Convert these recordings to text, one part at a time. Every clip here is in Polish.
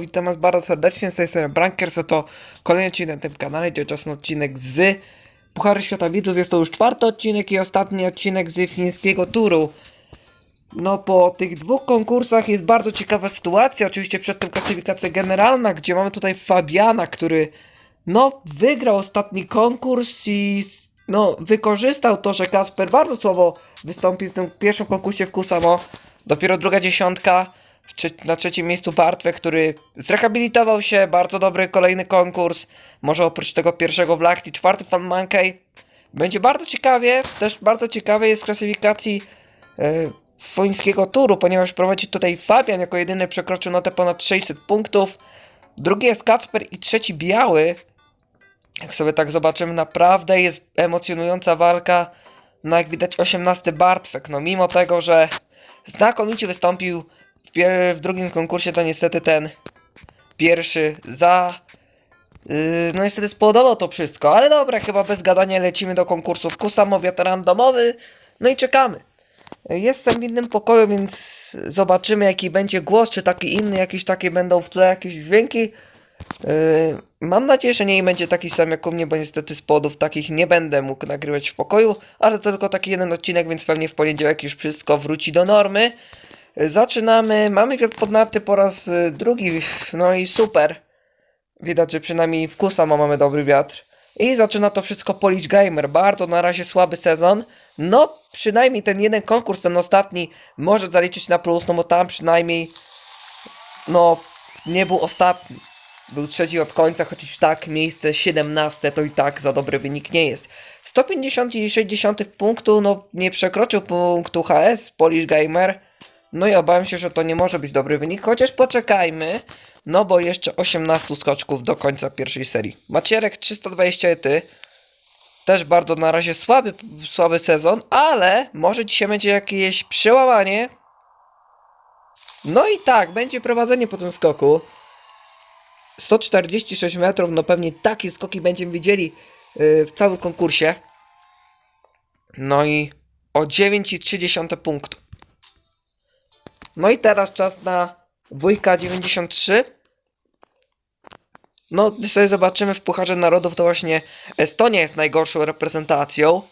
Witam was bardzo serdecznie, z tej strony Brankers, a to kolejny odcinek na tym kanale, tymczasem odcinek z Pucharu Świata Widzów, jest to już czwarty odcinek i ostatni odcinek z fińskiego turu. No po tych dwóch konkursach jest bardzo ciekawa sytuacja, oczywiście przed tym klasyfikacja generalna, gdzie mamy tutaj Fabiana, który no wygrał ostatni konkurs i no wykorzystał to, że Kasper bardzo słabo wystąpił w tym pierwszym konkursie w Kusamo, dopiero druga dziesiątka, na trzecim miejscu Bartwek, który zrehabilitował się, bardzo dobry kolejny konkurs, może oprócz tego pierwszego w Lachti, czwarty Fan Monkey. Będzie bardzo ciekawie, też bardzo ciekawie jest w klasyfikacji e, fońskiego turu, ponieważ prowadzi tutaj Fabian, jako jedyny przekroczył notę ponad 600 punktów. Drugi jest Kacper i trzeci Biały. Jak sobie tak zobaczymy, naprawdę jest emocjonująca walka. No jak widać 18 Bartwek, no mimo tego, że znakomicie wystąpił w, drugim konkursie, to niestety ten pierwszy za... Yy, no niestety spowodował to wszystko, ale dobra, chyba bez gadania lecimy do konkursów Kusamowiat randomowy, no i czekamy. Jestem w innym pokoju, więc zobaczymy jaki będzie głos, czy taki inny, jakieś takie będą w tle jakieś dźwięki. Yy, mam nadzieję, że nie będzie taki sam jak u mnie, bo niestety z powodów takich nie będę mógł nagrywać w pokoju, ale to tylko taki jeden odcinek, więc pewnie w poniedziałek już wszystko wróci do normy. Zaczynamy, mamy wiatr pod narty po raz yy, drugi, no i super. Widać, że przynajmniej w Kusamo mamy dobry wiatr. I zaczyna to wszystko Polish Gamer. Bardzo na razie słaby sezon. No, przynajmniej ten jeden konkurs, ten ostatni, może zaliczyć na plus, no bo tam przynajmniej, no, nie był ostatni. Był trzeci od końca, chociaż tak, miejsce 17 to i tak za dobry wynik nie jest. 150,6 punktu, no nie przekroczył punktu HS Polish Gamer. No i obawiam się, że to nie może być dobry wynik, chociaż poczekajmy, no bo jeszcze 18 skoczków do końca pierwszej serii. Macierek 320 ety, też bardzo na razie słaby, słaby sezon, ale może dzisiaj będzie jakieś przełamanie. No i tak, będzie prowadzenie po tym skoku. 146 metrów, no pewnie takie skoki będziemy widzieli yy, w całym konkursie. No i o 9,3 punktu. No i teraz czas na wujka 93. No, gdy sobie zobaczymy w Pucharze Narodów, to właśnie Estonia jest najgorszą reprezentacją.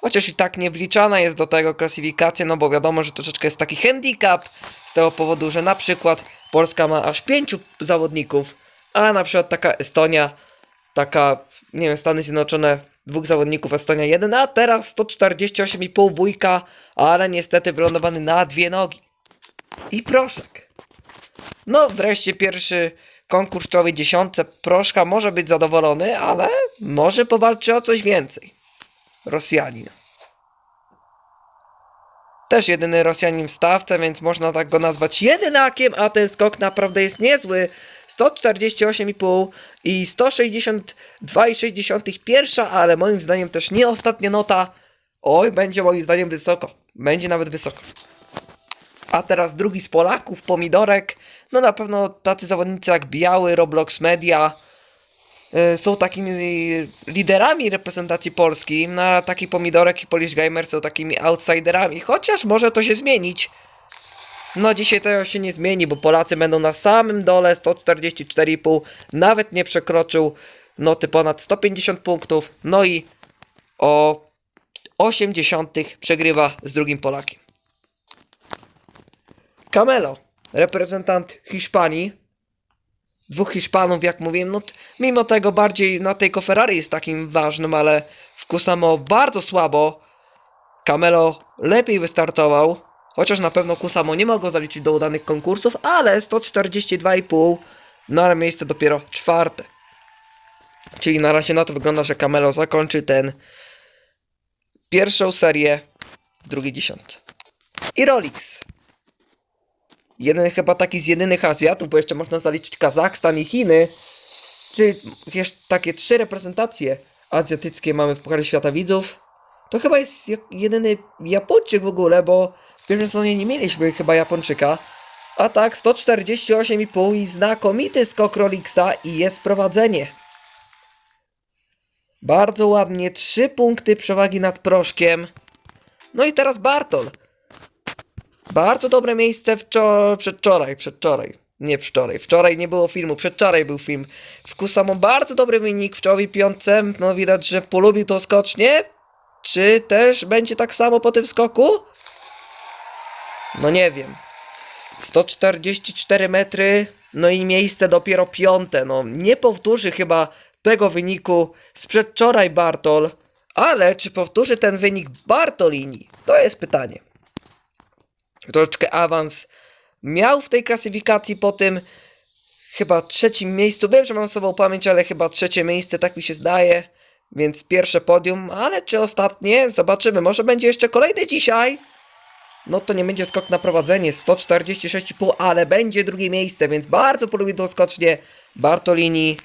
Chociaż i tak nie wliczana jest do tego klasyfikacja, no bo wiadomo, że troszeczkę jest taki handicap z tego powodu, że na przykład Polska ma aż pięciu zawodników, a na przykład taka Estonia, taka, nie wiem, Stany Zjednoczone, dwóch zawodników, Estonia jeden, a teraz 148,5 wujka, ale niestety wylądowany na dwie nogi. I proszek. No, wreszcie pierwszy konkurs w czołowej dziesiątce. Proszka może być zadowolony, ale może powalczy o coś więcej. Rosjanin. Też jedyny Rosjanin w stawce, więc można tak go nazwać jedynakiem, a ten skok naprawdę jest niezły. 148,5 i 162,6 pierwsza, ale moim zdaniem też nie ostatnia nota. Oj, będzie moim zdaniem wysoko. Będzie nawet wysoko. A teraz drugi z Polaków, Pomidorek. No na pewno tacy zawodnicy jak Biały, Roblox Media y, są takimi liderami reprezentacji Polski. No a taki Pomidorek i Polish Gamer są takimi outsiderami. Chociaż może to się zmienić. No dzisiaj to się nie zmieni, bo Polacy będą na samym dole 144,5. Nawet nie przekroczył noty ponad 150 punktów. No i o 80 przegrywa z drugim Polakiem. Camelo, reprezentant Hiszpanii. Dwóch Hiszpanów, jak mówiłem, no mimo tego bardziej na tej Ferrari jest takim ważnym, ale w Kusamo bardzo słabo. Camelo lepiej wystartował, chociaż na pewno Kusamo nie mogło zaliczyć do udanych konkursów, ale 142,5, no miejsce dopiero czwarte. Czyli na razie na to wygląda, że Camelo zakończy ten pierwszą serię w drugiej dziesiątce. I Rolix. Jeden chyba taki z jedynych Azjatów, bo jeszcze można zaliczyć Kazachstan i Chiny. Czyli jeszcze takie trzy reprezentacje azjatyckie mamy w Pucharze Świata Widzów. To chyba jest jedyny Japończyk w ogóle, bo w pierwszym sezonie nie mieliśmy chyba Japończyka. A tak, 148,5 i znakomity skok Rolixa i jest prowadzenie. Bardzo ładnie, 3 punkty przewagi nad Proszkiem. No i teraz Bartol. Bardzo dobre miejsce wczor- przedwczoraj, przedwczoraj. Nie wczoraj. Wczoraj nie było filmu, przedwczoraj był film. W Kusamo bardzo dobry wynik w czołowej piątce. No widać, że polubił to skocznie. Czy też będzie tak samo po tym skoku? No nie wiem. 144 metry, no i miejsce dopiero piąte. No nie powtórzy chyba tego wyniku z przedwczoraj Bartol, ale czy powtórzy ten wynik Bartolini? To jest pytanie. Troszeczkę awans miał w tej klasyfikacji po tym chyba trzecim miejscu. Wiem, że mam sobą pamięć, ale chyba trzecie miejsce, tak mi się zdaje. Więc pierwsze podium, ale czy ostatnie? Zobaczymy. Może będzie jeszcze kolejny dzisiaj. No to nie będzie skok na prowadzenie 146,5, ale będzie drugie miejsce, więc bardzo polubię tą skocznię Bartolini.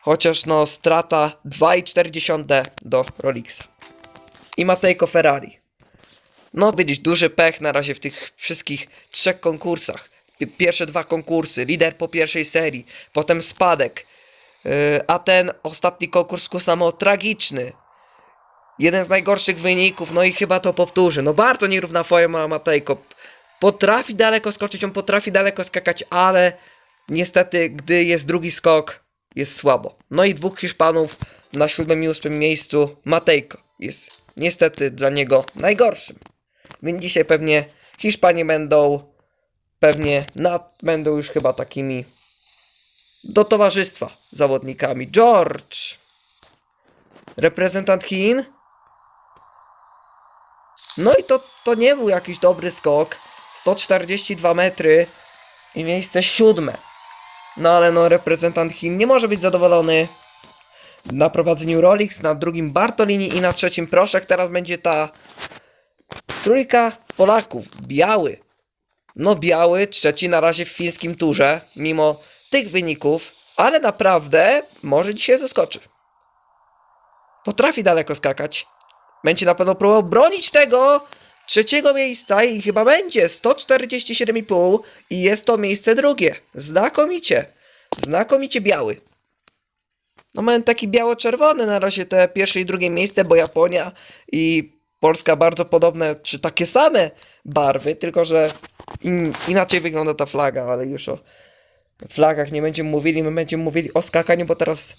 Chociaż no strata 2,4 do Rolixa. I Matejko Ferrari. No widzisz, duży pech na razie w tych wszystkich trzech konkursach. Pi- Pierwsze dwa konkursy, lider po pierwszej serii, potem spadek. Yy, a ten ostatni konkurs ku samo tragiczny. Jeden z najgorszych wyników, no i chyba to powtórzy. No bardzo nierówna forma Matejko. Potrafi daleko skoczyć, on potrafi daleko skakać, ale niestety, gdy jest drugi skok, jest słabo. No i dwóch Hiszpanów na siódmym i ósmym miejscu. Matejko jest niestety dla niego najgorszym. Więc dzisiaj pewnie Hiszpanie będą pewnie nad, będą już chyba takimi do towarzystwa zawodnikami. George, reprezentant Chin. No i to, to nie był jakiś dobry skok. 142 metry i miejsce siódme. No ale no reprezentant Chin nie może być zadowolony. Na prowadzeniu Rolix, na drugim Bartolini i na trzecim Proszek. Teraz będzie ta trójka Polaków. Biały. No biały, trzeci na razie w fińskim turze, mimo tych wyników, ale naprawdę może dzisiaj zaskoczy. Potrafi daleko skakać. Będzie na pewno próbował bronić tego trzeciego miejsca i chyba będzie 147,5 i jest to miejsce drugie. Znakomicie. Znakomicie biały. No mamy taki biało-czerwony na razie te pierwsze i drugie miejsce, bo Japonia i Polska bardzo podobne, czy takie same barwy, tylko że in, inaczej wygląda ta flaga, ale już o flagach nie będziemy mówili, my będziemy mówili o skakaniu, bo teraz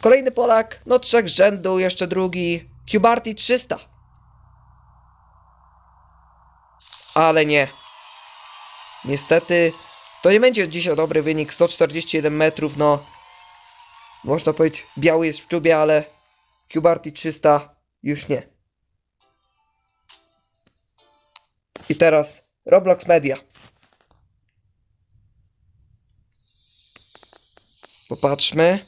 kolejny Polak, no trzech rzędu, jeszcze drugi, Cubarti 300. Ale nie. Niestety, to nie będzie dzisiaj dobry wynik, 141 metrów, no można powiedzieć, biały jest w czubie, ale Cubarti 300 już nie. I teraz Roblox Media. Popatrzmy.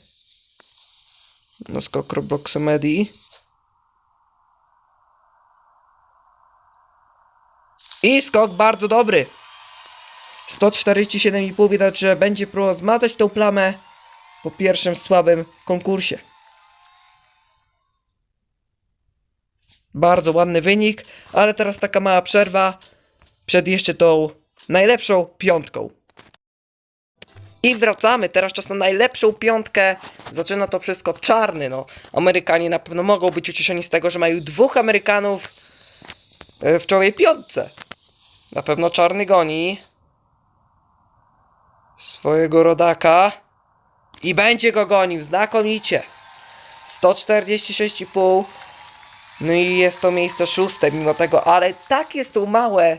No skok Roblox Medii. I skok bardzo dobry. 147,5 widać, że będzie próbował zmazać tą plamę po pierwszym słabym konkursie. Bardzo ładny wynik, ale teraz taka mała przerwa przed jeszcze tą najlepszą piątką. I wracamy, teraz czas na najlepszą piątkę. Zaczyna to wszystko czarny, no. Amerykanie na pewno mogą być ucieszeni z tego, że mają dwóch Amerykanów e, w czołowej piątce. Na pewno czarny goni swojego rodaka i będzie go gonił znakomicie. 146,5 no i jest to miejsce szóste mimo tego, ale takie są małe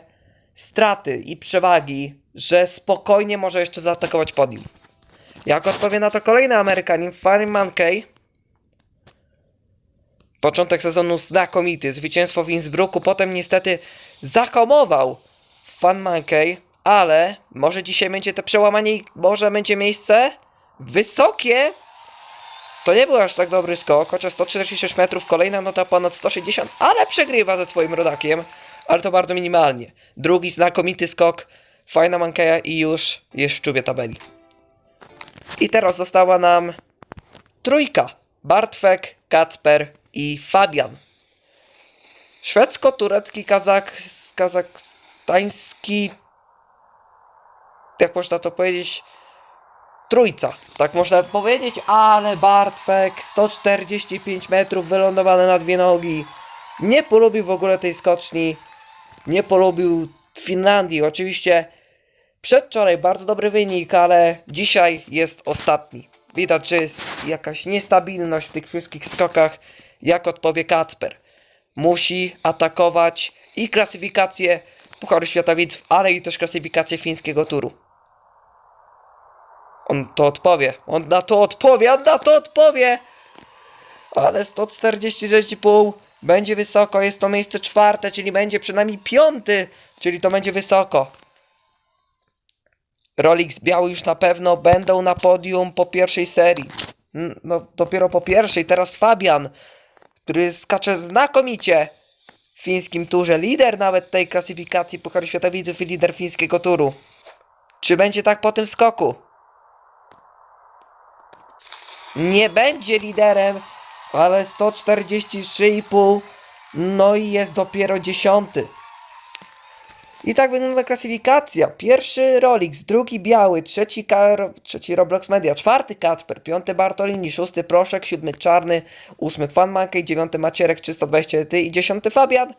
straty i przewagi, że spokojnie może jeszcze zaatakować podium. Jak odpowie na to kolejny Amerykanin, Fanny Mankey. Początek sezonu znakomity, zwycięstwo w Innsbrucku, potem niestety zahamował Fan Mankey, ale może dzisiaj będzie to przełamanie i może będzie miejsce wysokie. To nie był aż tak dobry skok, chociaż 146 metrów, kolejna nota ponad 160, ale przegrywa ze swoim rodakiem, ale to bardzo minimalnie. Drugi znakomity skok, fajna Mankeja i już jest w czubie tabeli. I teraz została nam trójka. Bartwek, Kacper i Fabian. Szwedzko-turecki, kazak, kazakstański, jak można to powiedzieć, trójca, tak można powiedzieć, ale Bartwek 145 metrów wylądowane na dwie nogi. Nie polubił w ogóle tej skoczni. Nie polubił Finlandii. Oczywiście Przedwczoraj bardzo dobry wynik, ale dzisiaj jest ostatni. Widać, że jest jakaś niestabilność w tych wszystkich skokach, jak odpowie Kacper. Musi atakować i klasyfikację Pucharu Świata Widz, ale i też klasyfikację fińskiego turu. On to odpowie, on na to odpowie, on na to odpowie! Ale 146,5 będzie wysoko, jest to miejsce czwarte, czyli będzie przynajmniej piąty, czyli to będzie wysoko. Rolix biały już na pewno będą na podium po pierwszej serii. No dopiero po pierwszej, teraz Fabian, który skacze znakomicie w fińskim turze, lider nawet tej klasyfikacji Pucharu Świata Widzów i lider fińskiego turu. Czy będzie tak po tym skoku? Nie będzie liderem, ale 143,5 no i jest dopiero dziesiąty. I tak wygląda klasyfikacja. Pierwszy Rolix, drugi Biały, trzeci, Kar... trzeci Roblox Media, czwarty Kacper, piąty Bartolini, szósty Proszek, siódmy Czarny, ósmy Fan Monkey, dziewiąty Macierek 320 ty i dziesiąty Fabian.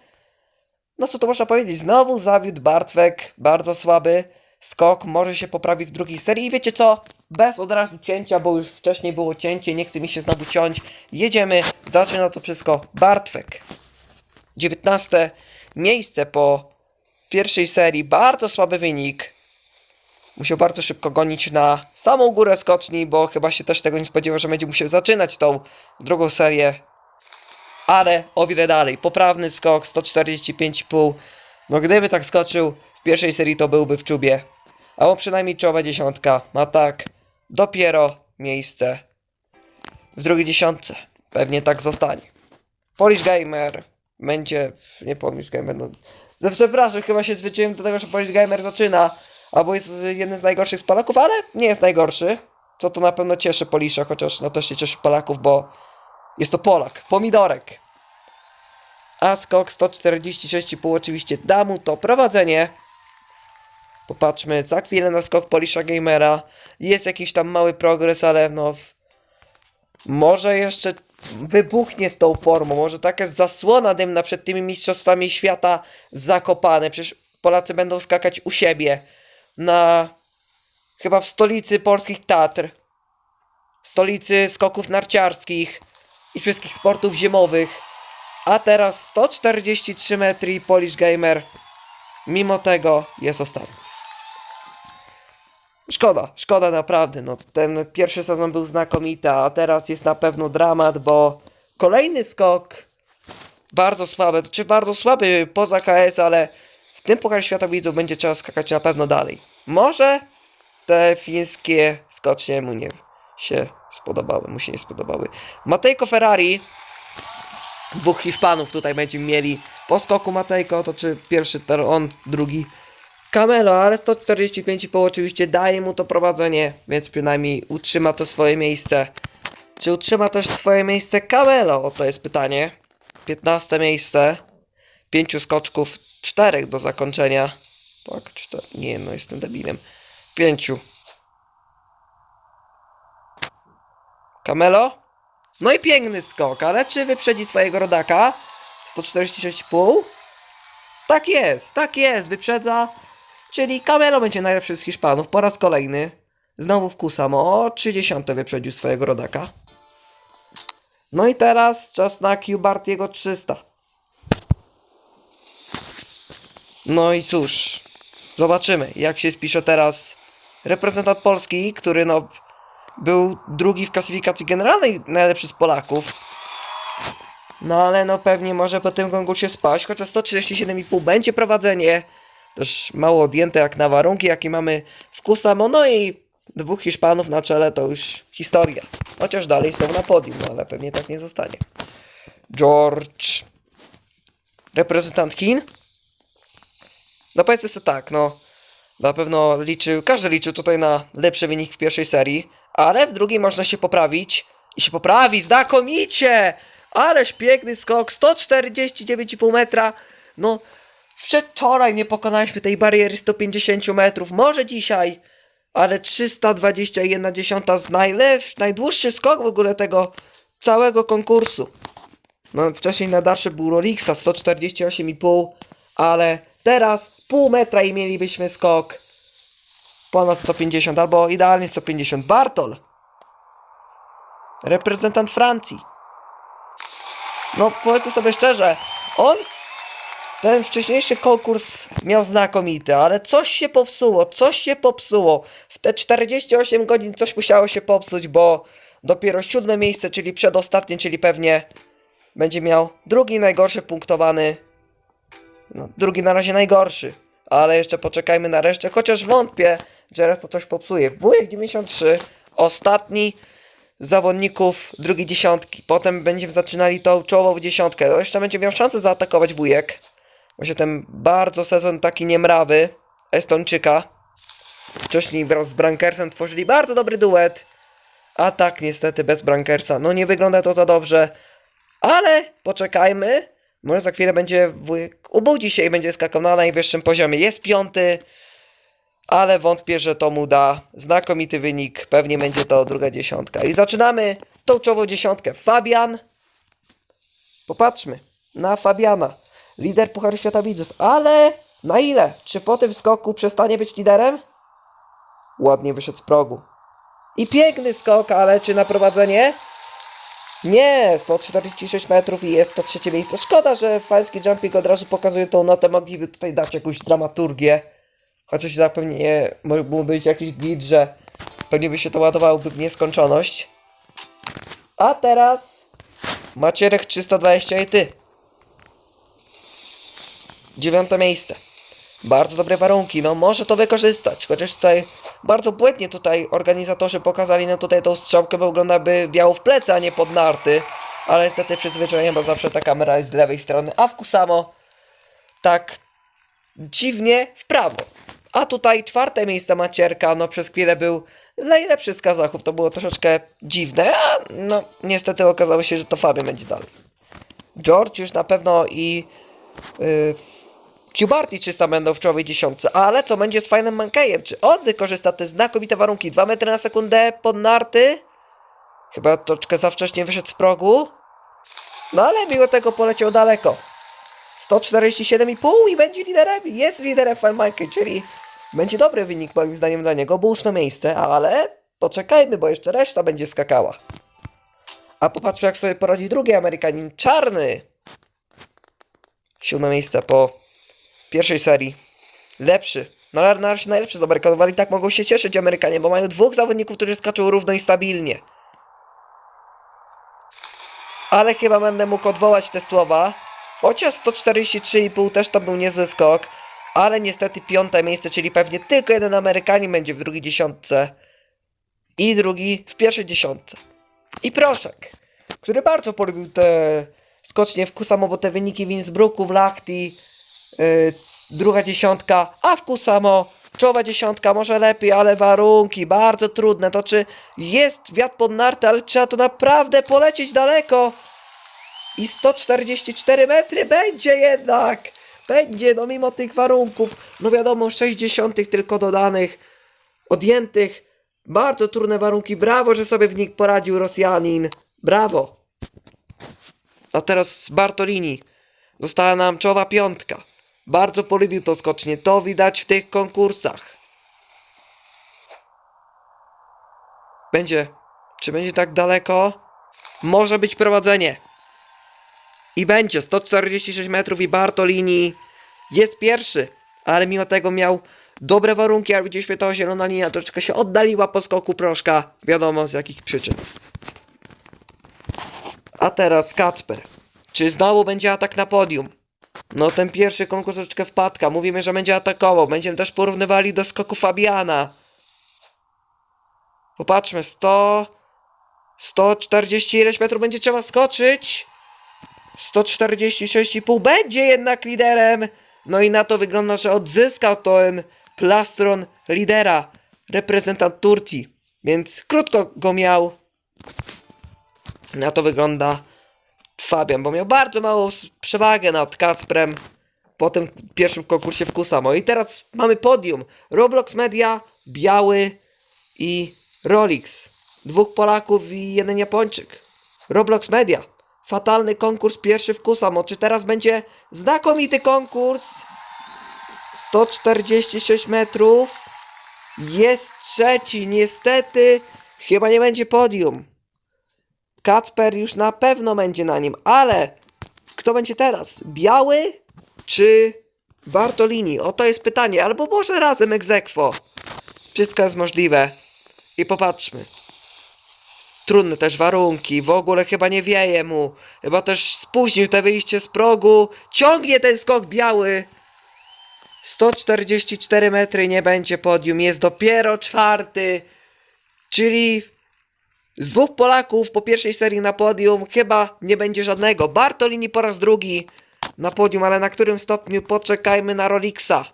No co tu można powiedzieć? Znowu zawiódł Bartwek, bardzo słaby. Skok może się poprawi w drugiej serii. I wiecie co? Bez od razu cięcia, bo już wcześniej było cięcie, nie chce mi się znowu ciąć. Jedziemy, zaczyna to wszystko Bartwek. 19 miejsce po pierwszej serii, bardzo słaby wynik. Musiał bardzo szybko gonić na samą górę skoczni, bo chyba się też tego nie spodziewał, że będzie musiał zaczynać tą drugą serię. Ale o wiele dalej. Poprawny skok 145,5. No gdyby tak skoczył pierwszej serii, to byłby w czubie. Albo przynajmniej czołowa dziesiątka. Ma tak dopiero miejsce w drugiej dziesiątce. Pewnie tak zostanie. Polish Gamer będzie. Nie Polish Gamer, no. no przepraszam, chyba się zwyczaiłem do tego, że Polish Gamer zaczyna. Albo jest jednym z najgorszych z Polaków, ale nie jest najgorszy. Co to na pewno cieszy Polisza, chociaż no też się cieszy Polaków, bo jest to Polak. Pomidorek. A skok 146,5 oczywiście da mu to prowadzenie. Popatrzmy za chwilę na skok Polisza Gamera. Jest jakiś tam mały progres, ale no. Może jeszcze wybuchnie z tą formą. Może taka jest zasłona dymna przed tymi mistrzostwami świata Zakopane. Przecież Polacy będą skakać u siebie. Na. Chyba w stolicy polskich Tatr. Stolicy skoków narciarskich i wszystkich sportów zimowych. A teraz 143 metry Polish Gamer. Mimo tego jest ostatni. Szkoda, szkoda naprawdę. No, ten pierwszy sezon był znakomity, a teraz jest na pewno dramat, bo kolejny skok bardzo słaby, czy bardzo słaby poza KS, ale w tym Pucharze Świata Widzów będzie trzeba skakać na pewno dalej. Może te fińskie skocznie mu nie się spodobały, mu się nie spodobały. Matejko Ferrari, dwóch Hiszpanów tutaj będziemy mieli po skoku Matejko, to czy pierwszy on, drugi Camelo, ale 145,5 oczywiście daje mu to prowadzenie, więc przynajmniej utrzyma to swoje miejsce. Czy utrzyma też swoje miejsce Camelo? To jest pytanie. 15 miejsce. Pięciu skoczków, czterech do zakończenia. Tak, cztery. Nie, no jestem debilem. Pięciu. Camelo? No i piękny skok, ale czy wyprzedzi swojego rodaka? 146,5? Tak jest, tak jest, wyprzedza. Czyli Camelo będzie najlepszy z Hiszpanów po raz kolejny. Znowu w Kusamo o 30 wyprzedził swojego rodaka. No i teraz czas na Q-Bartiego 300. No i cóż, zobaczymy jak się spisze teraz reprezentant Polski, który no był drugi w klasyfikacji generalnej najlepszy z Polaków. No ale no pewnie może po tym konkursie spaść, chociaż 137,5 będzie prowadzenie. Też mało odjęte jak na warunki, jakie mamy w Kusamo. No i dwóch Hiszpanów na czele to już historia. Chociaż dalej są na podium, no ale pewnie tak nie zostanie. George. Reprezentant Chin? No powiedzmy sobie tak, no. Na pewno liczył, każdy liczył tutaj na lepszy wynik w pierwszej serii, ale w drugiej można się poprawić i się poprawi znakomicie! Ależ piękny skok, 149,5 metra. No, wczoraj nie pokonaliśmy tej bariery 150 metrów, może dzisiaj, ale 321 dziesiąta z najlepszy, najdłuższy skok w ogóle tego całego konkursu. No, wcześniej na dalszy był Rolixa 148,5, ale teraz pół metra i mielibyśmy skok. ponad 150 albo idealnie 150. Bartol. Reprezentant Francji. No powiedzmy sobie szczerze, on ten wcześniejszy konkurs miał znakomity, ale coś się popsuło, coś się popsuło. W te 48 godzin coś musiało się popsuć, bo dopiero siódme miejsce, czyli przedostatnie, czyli pewnie będzie miał drugi najgorszy punktowany. No, drugi na razie najgorszy, ale jeszcze poczekajmy na resztę, chociaż wątpię, że reszta coś popsuje. Wujek 93, ostatni zawodników drugiej dziesiątki. Potem będziemy zaczynali tą czołową dziesiątkę. Jeszcze będzie miał szansę zaatakować wujek. Właśnie ten bardzo sezon taki niemrawy Estończyka. Wcześniej wraz z Brankersem tworzyli bardzo dobry duet. A tak niestety bez Brankersa. No nie wygląda to za dobrze. Ale poczekajmy. Może za chwilę będzie ubudzi się i będzie skakał na najwyższym poziomie. Jest piąty. Ale wątpię, że to mu da znakomity wynik. Pewnie będzie to druga dziesiątka. I zaczynamy tą czołową dziesiątkę. Fabian. Popatrzmy na Fabiana. Lider Pucharu Świata Widzów. Ale na ile? Czy po tym skoku przestanie być liderem? Ładnie wyszedł z progu. I piękny skok, ale czy na prowadzenie? Nie, 146 metrów i jest to trzecie miejsce. Szkoda, że pański jumping od razu pokazuje tą notę. Mogliby tutaj dać jakąś dramaturgię. Chociaż tak pewnie nie mógł być jakiś glitch, że pewnie by się to ładowało w nieskończoność. A teraz Macierek 320 i ty. Dziewiąte miejsce. Bardzo dobre warunki, no może to wykorzystać. Chociaż tutaj bardzo błędnie tutaj organizatorzy pokazali nam tutaj tą strzałkę, bo wygląda by biało w plecy, a nie pod narty. Ale niestety przyzwyczajenie, bo zawsze ta kamera jest z lewej strony, a w Kusamo tak dziwnie w prawo. A tutaj czwarte miejsce Macierka, no przez chwilę był najlepszy z Kazachów. To było troszeczkę dziwne, a no niestety okazało się, że to Fabian będzie dalej. George już na pewno i yy, Cubarti 300 będą w czołowej dziesiątce, ale co będzie z fajnym Mankejem? Czy on wykorzysta te znakomite warunki? 2 metry na sekundę pod narty? Chyba troszkę za wcześnie wyszedł z progu. No ale mimo tego poleciał daleko. 147,5 i będzie liderem. Jest liderem Fan Monkey, czyli będzie dobry wynik moim zdaniem dla niego, bo ósme miejsce, ale poczekajmy, bo jeszcze reszta będzie skakała. A popatrzmy jak sobie poradzi drugi Amerykanin, czarny. Siódme miejsce po pierwszej serii. Lepszy. No ale na razie najlepszy z Amerykanów, ale i tak mogą się cieszyć Amerykanie, bo mają dwóch zawodników, którzy skaczą równo i stabilnie. Ale chyba będę mógł odwołać te słowa. Chociaż 143,5 też to był niezły skok. Ale niestety piąte miejsce, czyli pewnie tylko jeden Amerykanin będzie w drugiej dziesiątce. I drugi w pierwszej dziesiątce. I Proszek, który bardzo polubił te skocznie w Kusamo, bo te wyniki w Innsbrucku, w Lahti, yy, druga dziesiątka, a w Kusamo czołowa dziesiątka, może lepiej, ale warunki bardzo trudne. To czy jest wiatr pod narty, ale trzeba to naprawdę polecieć daleko. I 144 metry będzie jednak! Będzie, no mimo tych warunków. No wiadomo, 60 tylko dodanych, odjętych. Bardzo trudne warunki. Brawo, że sobie w nich poradził Rosjanin. Brawo. A teraz Bartolini. Została nam czołowa piątka. Bardzo polubił to skocznie. To widać w tych konkursach. Będzie. Czy będzie tak daleko? Może być prowadzenie. I będzie 146 metrów i Bartolini jest pierwszy, ale mimo tego miał dobre warunki, ale widzieliśmy to zielona linia troszeczkę się oddaliła po skoku proszka, wiadomo z jakich przyczyn. A teraz Kacper. Czy znowu będzie atak na podium? No ten pierwszy konkurs troszeczkę wpadka, mówimy, że będzie atakował, będziemy też porównywali do skoku Fabiana. Popatrzmy, 100... 140 ileś metrów będzie trzeba skoczyć? 146,5 będzie jednak liderem. No i na to wygląda, że odzyskał ten plastron lidera, reprezentant Turcji. Więc krótko go miał. Na to wygląda Fabian, bo miał bardzo małą przewagę nad Kacprem po tym pierwszym konkursie w Kusamo. I teraz mamy podium. Roblox Media, Biały i Rolix. Dwóch Polaków i jeden Japończyk. Roblox Media. Fatalny konkurs pierwszy w Kusamo. Czy teraz będzie znakomity konkurs? 146 metrów. Jest trzeci, niestety chyba nie będzie podium. Kacper już na pewno będzie na nim, ale kto będzie teraz? Biały czy Bartolini? Oto jest pytanie, albo może razem egzekwo. Wszystko jest możliwe. I popatrzmy. Trudne też warunki, w ogóle chyba nie wieje mu. Chyba też spóźnił te wyjście z progu. Ciągnie ten skok biały. 144 metry nie będzie podium, jest dopiero czwarty. Czyli z dwóch Polaków po pierwszej serii na podium chyba nie będzie żadnego. Bartolini po raz drugi na podium, ale na którym stopniu poczekajmy na Rolixa.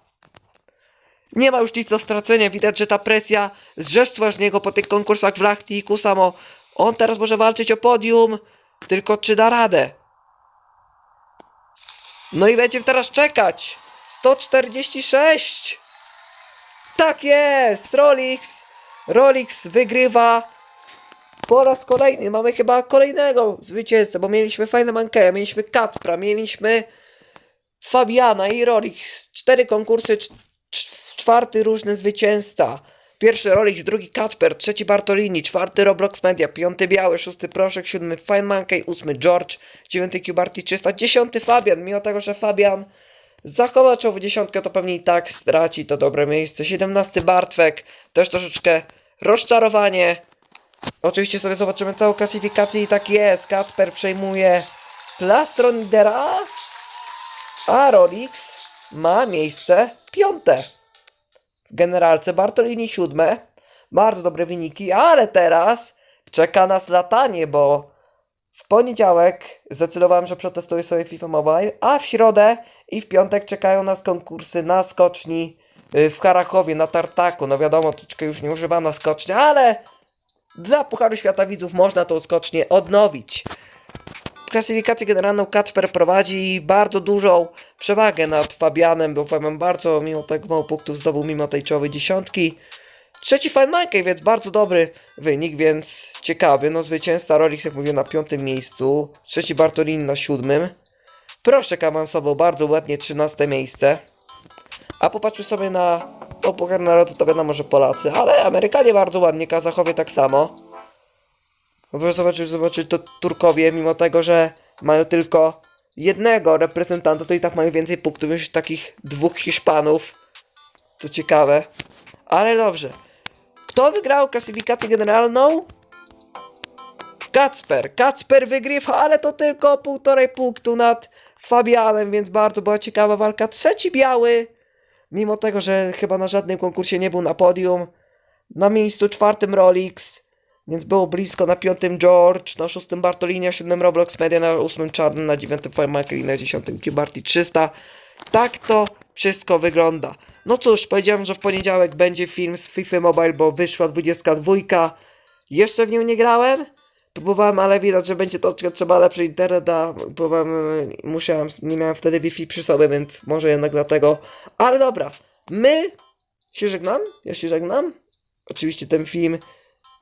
Nie ma już nic do stracenia, widać, że ta presja zrzeszła z niego po tych konkursach w Lachtiku samo. On teraz może walczyć o podium, tylko czy da radę? No i będzie teraz czekać. 146. Tak jest, Rolix. Rolix wygrywa. Po raz kolejny mamy chyba kolejnego zwycięzcę, bo mieliśmy fajne Mankeja, mieliśmy Katpra, mieliśmy Fabiana i Rolix. Cztery konkursy, cz- cz- czwarty różny zwycięzca. Pierwszy Rolix, drugi Kacper, trzeci Bartolini, czwarty Roblox Media, piąty Biały, szósty Proszek, siódmy Fine Monkey, ósmy George, dziewiąty Cubarty 300, dziesiąty Fabian, mimo tego, że Fabian zachowa czołowo dziesiątkę, to pewnie i tak straci to dobre miejsce. 17 Bartwek, też troszeczkę rozczarowanie. Oczywiście sobie zobaczymy całą klasyfikację i tak jest. Kacper przejmuje plastron lidera, a Rolix ma miejsce piąte. W generalce Bartolini siódme. Bardzo dobre wyniki, ale teraz czeka nas latanie, bo w poniedziałek zdecydowałem, że przetestuję sobie FIFA Mobile, a w środę i w piątek czekają nas konkursy na skoczni y, w Karachowie, na Tartaku. No wiadomo, troszeczkę już nieużywana skocznia, ale dla Pucharu Świata Widzów można tą skocznię odnowić. Klasyfikację generalną Kacper prowadzi bardzo dużą przewagę nad Fabianem, bo Fabian bardzo, mimo tego mało punktów zdobył, mimo tej czołowej dziesiątki. Trzeci Monkey, więc bardzo dobry wynik, więc ciekawy. No zwycięzca Rolix, jak mówiłem, na piątym miejscu. Trzeci Bartolini na siódmym. Proszek awansował bardzo ładnie, 13 miejsce. A popatrzmy sobie na o Puchar Narodu, to wiadomo, że Polacy, ale Amerykanie bardzo ładnie, Kazachowie tak samo. Proszę zobaczyć, zobaczyć to Turkowie, mimo tego, że mają tylko jednego reprezentanta, to i tak mają więcej punktów niż takich dwóch Hiszpanów. To ciekawe. Ale dobrze. Kto wygrał klasyfikację generalną? Kacper. Kacper wygrywa, ale to tylko półtorej punktu nad Fabianem, więc bardzo była ciekawa walka. Trzeci biały, mimo tego, że chyba na żadnym konkursie nie był na podium. Na miejscu czwartym Rolix, więc było blisko. Na piątym George, na szóstym Bartolini, na siódmym Roblox Media, na ósmym Czarny, na dziewiątym Michael i na dziesiątym Cubarty 300. Tak to wszystko wygląda. No cóż, powiedziałem, że w poniedziałek będzie film z FIFA Mobile, bo wyszła 22. Jeszcze w nią nie grałem. Próbowałem, ale widać, że będzie troszkę trzeba lepszy internet, a próbowałem, musiałem, nie miałem wtedy Wi-Fi przy sobie, więc może jednak dlatego. Ale dobra, my się żegnam, ja się żegnam. Oczywiście ten film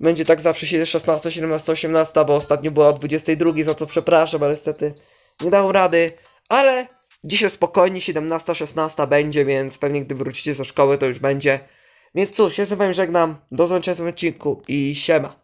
będzie tak zawsze się 16, 17, 18, bo ostatnio była o 22, za co przepraszam, ale niestety nie dałem rady. Ale dzisiaj spokojnie 17, 16 będzie, więc pewnie gdy wrócicie ze szkoły to już będzie. Więc cóż, ja się z wami żegnam, do zobaczenia w odcinku i siema.